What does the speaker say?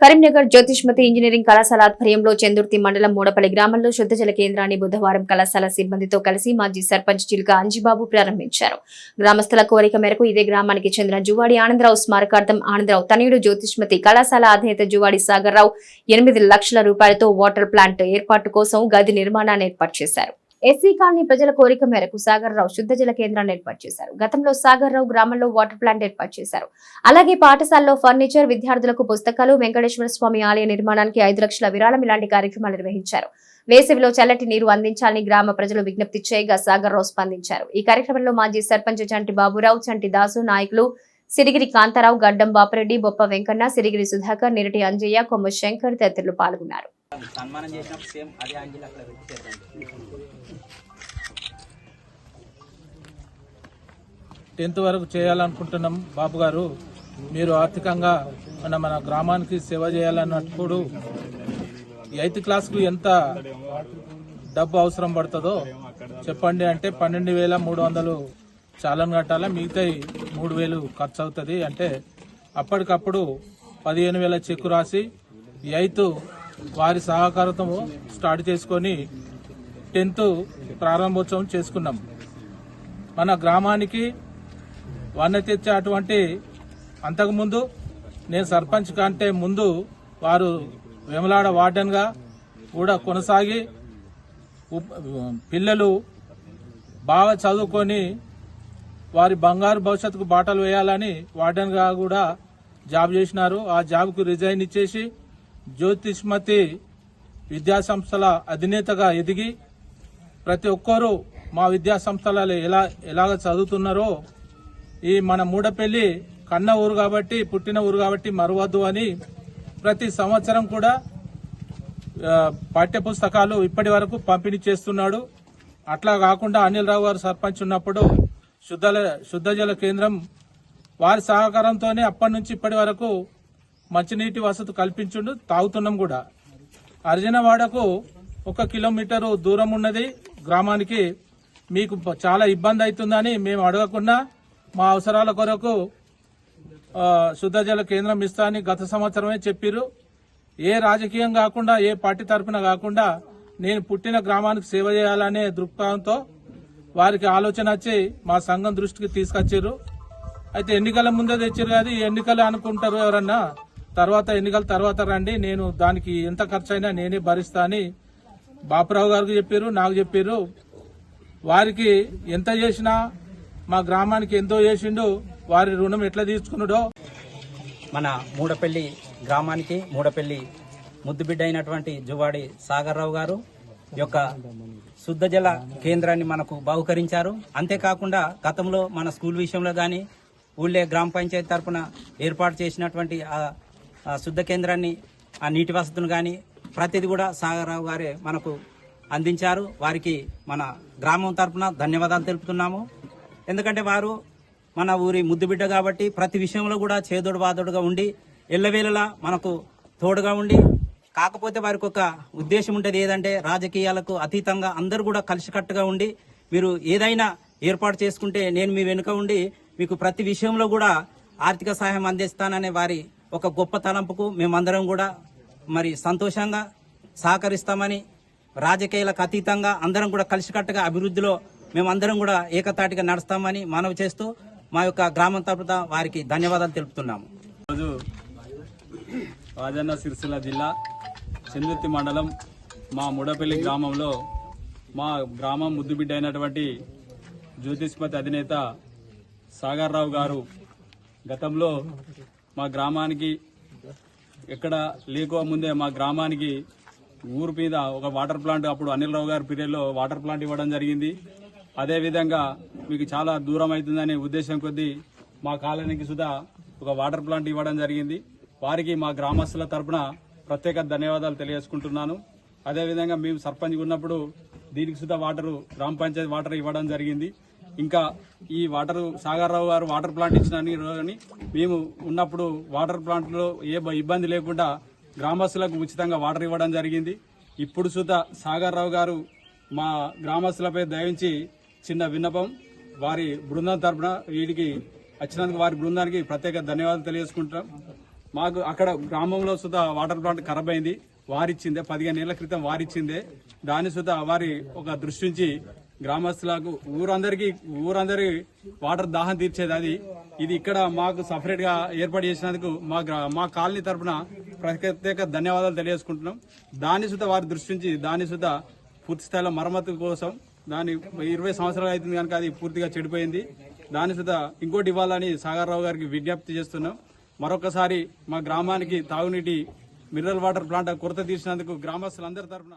Karimnagar Jyothishmathi engineering కళాశాల ఆధ్వర్యంలో చెందుర్తి మండలం మూడపల్లి గ్రామంలో శుద్ధ జల కేంద్రాన్ని బుధవారం కళాశాల సిబ్బందితో కలిసి మాజీ సర్పంచ్ చిలుక అంజిబాబు ప్రారంభించారు. గ్రామస్తుల కోరిక మేరకు ఇదే గ్రామానికి చెందిన జువాడి ఆనందరావు స్మారకార్థం ఆనందరావు తనయుడు జ్యోతిష్మతి కళాశాల అధినేత జువాడి సాగర్రావు ఎనిమిది లక్షల రూపాయలతో వాటర్ ప్లాంట్ ఏర్పాటు కోసం గది నిర్మాణాన్ని ఏర్పాటు చేశారు. ఎస్సీ కాలనీ ప్రజల కోరిక మేరకు సాగర్రావు శుద్ధ జల కేంద్రాన్ని ఏర్పాటు చేశారు. గతంలో సాగర్రావు గ్రామంలో వాటర్ ప్లాంట్ ఏర్పాటు చేశారు. అలాగే పాఠశాలలో ఫర్నిచర్ విద్యార్థులకు పుస్తకాలు వెంకటేశ్వర స్వామి ఆలయ నిర్మాణానికి ఐదు లక్షల విరాళం ఇలాంటి కార్యక్రమాలు నిర్వహించారు. వేసవిలో చల్లటి నీరు అందించాలని గ్రామ ప్రజలు విజ్ఞప్తి చేయగా సాగర్రావు స్పందించారు. ఈ కార్యక్రమంలో మాజీ సర్పంచ్ చంటి బాబురావు చంటి దాసు నాయకులు సిరిగిరి కాంతారావు గడ్డం బాపరెడ్డి బొప్ప వెంకన్న సిరిగిరి సుధాకర్ నిరటి అంజయ్య కొమ్మ శంకర్ తదితరులు పాల్గొన్నారు. సన్మానం చేసినప్పుడు సేమ్ అదే అంజలి అక్కడ పెట్టేద్దాం టెన్త్ వరకు చేయాలనుకుంటున్నాం బాబు గారు. మీరు ఆర్థికంగా మన మన గ్రామానికి సేవ చేయాలన్నప్పుడు ఎయిత్ క్లాస్కు ఎంత డబ్బు అవసరం పడుతుందో చెప్పండి అంటే పన్నెండు వేల మూడు వందలు చాలను కట్టాలా? మిగతా మూడు వేలు ఖర్చు అవుతుంది. అంటే అప్పటికప్పుడు పదిహేను వేల చెక్కు రాసి ఎయిత్ వారి సహకారంతో స్టార్ట్ చేసుకొని టెన్త్ ప్రారంభోత్సవం చేసుకున్నాం. మన గ్రామానికి వన్నె తెచ్చే అటువంటి అంతకుముందు నేను సర్పంచ్ కంటే ముందు వారు వెమలాడ వార్డెన్గా కూడా కొనసాగి పిల్లలు బాగా చదువుకొని వారి బంగారు భవిష్యత్తుకు బాటలు వేయాలని వార్డెన్గా కూడా జాబ్ చేసినారు. ఆ జాబ్కు రిజైన్ ఇచ్చేసి జ్యోతిష్మతి విద్యాసంస్థల అధినేతగా ఎదిగి ప్రతి ఒక్కరూ మా విద్యాసంస్థల ఎలా ఎలాగ చదువుతున్నారో ఈ మన మూడపల్లి కన్న ఊరు కాబట్టి పుట్టిన ఊరు కాబట్టి మరవద్దు అని ప్రతి సంవత్సరం కూడా పాఠ్యపుస్తకాలు పాఠ్య పుస్తకాలు ఇప్పటి వరకు పంపిణీ చేస్తున్నాడు. అట్లా కాకుండా అనిల్ రావు గారు సర్పంచ్ ఉన్నప్పుడు శుద్ధ శుద్ధజల కేంద్రం వారి సహకారంతోనే అప్పటి నుంచి ఇప్పటి వరకు మంచినీటి వసతి కల్పించుండు తాగుతున్నాం కూడా. అర్జునవాడకు ఒక కిలోమీటరు దూరం ఉన్నది. గ్రామానికి మీకు చాలా ఇబ్బంది అవుతుందని మేము అడగకుండా మా అవసరాల కొరకు శుద్ధ జల కేంద్రం ఇస్తా అని గత సంవత్సరమే చెప్పిర్రు. ఏ రాజకీయం కాకుండా ఏ పార్టీ తరఫున కాకుండా నేను పుట్టిన గ్రామానికి సేవ చేయాలనే దృక్పథంతో వారికి ఆలోచన వచ్చి మా సంఘం దృష్టికి తీసుకొచ్చారు అయితే ఎన్నికల ముందే తెచ్చారు కాదు ఎన్నికలు అనుకుంటారు ఎవరన్నా తర్వాత ఎన్నికల తర్వాత రండి నేను దానికి ఎంత ఖర్చు అయినా నేనే భరిస్తా అని బాపురావు గారికి చెప్పారు నాకు చెప్పారు వారికి ఎంత చేసినా మా గ్రామానికి ఎంతో చేసిండు వారి రుణం ఎట్లా తీసుకున్నాడో. మన మూడపల్లి గ్రామానికి మూడపల్లి ముద్దుబిడ్డ అయినటువంటి జువాడి సాగర్రావు గారు యొక్క శుద్ధ జల కేంద్రాన్ని మనకు బహుకరించారు. అంతేకాకుండా గతంలో మన స్కూల్ విషయంలో కానీ ఊళ్ళే గ్రామ పంచాయతీ తరఫున ఏర్పాటు చేసినటువంటి ఆ శుద్ధ కేంద్రాన్ని ఆ నీటి వసతులు కానీ ప్రతిది కూడా సాగర్రావు గారే మనకు అందించారు. వారికి మన గ్రామం తరఫున ధన్యవాదాలు తెలుపుతున్నాము. ఎందుకంటే వారు మన ఊరి ముద్దుబిడ్డ కాబట్టి ప్రతి విషయంలో కూడా చేదోడు బాదోడుగా ఉండి ఎల్లవేళలా మనకు తోడుగా ఉండి కాకపోతే వారికి ఒక ఉద్దేశం ఉంటుంది ఏదంటే రాజకీయాలకు అతీతంగా అందరూ కూడా కలిసికట్టుగా ఉండి మీరు ఏదైనా ఏర్పాటు చేసుకుంటే నేను మీ వెనుక ఉండి మీకు ప్రతి విషయంలో కూడా ఆర్థిక సహాయం అందిస్తాననే వారి ఒక గొప్ప తలంపుకు మేమందరం కూడా మరి సంతోషంగా సహకరిస్తామని రాజకీయాలకు అతీతంగా అందరం కూడా కలిసికట్టుగా అభివృద్ధిలో మేమందరం కూడా ఏకతాటిగా నడుస్తామని మనవి చేస్తూ మా యొక్క గ్రామం తరపున వారికి ధన్యవాదాలు తెలుపుతున్నాము. రోజు రాజన్న సిరిసిల్ల జిల్లా చందుర్తి మండలం మా ముడపల్లి గ్రామంలో మా గ్రామం ముద్దుబిడ్డ అయినటువంటి జ్యోతిష్మతి అధినేత సాగర్రావు గారు గతంలో మా గ్రామానికి ఎక్కడ లేకో ముందే మా గ్రామానికి ఊరు మీద ఒక వాటర్ ప్లాంట్ అప్పుడు అనిల్ రావు గారి పీరియడ్లో వాటర్ ప్లాంట్ ఇవ్వడం జరిగింది. అదేవిధంగా మీకు చాలా దూరం అవుతుందనే ఉద్దేశం కొద్దీ మా కాలనీకి సుధా ఒక వాటర్ ప్లాంట్ ఇవ్వడం జరిగింది. వారికి మా గ్రామస్తుల తరపున ప్రత్యేక ధన్యవాదాలు తెలియజేసుకుంటున్నాను. అదేవిధంగా మేము సర్పంచ్ ఉన్నప్పుడు దీనికి సుధా వాటరు గ్రామ పంచాయతీ వాటర్ ఇవ్వడం జరిగింది. ఇంకా ఈ వాటర్ సాగర్రావు గారు వాటర్ ప్లాంట్ ఇచ్చినని మేము ఉన్నప్పుడు వాటర్ ప్లాంట్లో ఏ ఇబ్బంది లేకుండా గ్రామస్తులకు ఉచితంగా వాటర్ ఇవ్వడం జరిగింది. ఇప్పుడు సుధా సాగర్రావు గారు మా గ్రామస్తులపై దయించి చిన్న విన్నపం. వారి బృందం తరపున వీడికి వచ్చినందుకు వారి బృందానికి ప్రత్యేక ధన్యవాదాలు తెలియజేసుకుంటాం మాకు అక్కడ గ్రామంలో సుధా వాటర్ ప్లాంట్ ఖరాబ్ అయింది వారిచ్చిందే పదిహేను ఏళ్ళ క్రితం వారిచ్చిందే. దాని సుధా వారి ఒక దృష్టి నుంచి గ్రామస్తులకు ఊరందరికీ ఊరందరి వాటర్ దాహం తీర్చేది అది. ఇది ఇక్కడ మాకు సపరేట్గా ఏర్పాటు చేసినందుకు మా గ్రా- మా కాలనీ తరపున ప్రత్యేక ధన్యవాదాలు తెలియజేసుకుంటున్నాం. దాని సుధా వారి దృష్టి నుంచి దాని సుధా పూర్తి స్థాయిలో మరమ్మతు కోసం దాని ఇరవై సంవత్సరాలు అవుతుంది కనుక అది పూర్తిగా చెడిపోయింది. దాని సుధా ఇంకోటి ఇవ్వాలని సాగర్రావు గారికి విజ్ఞప్తి చేస్తున్నాం. మరొకసారి మా గ్రామానికి తాగునీటి మినరల్ వాటర్ ప్లాంట్ కొరత తీసినందుకు గ్రామస్తులందరి తరపున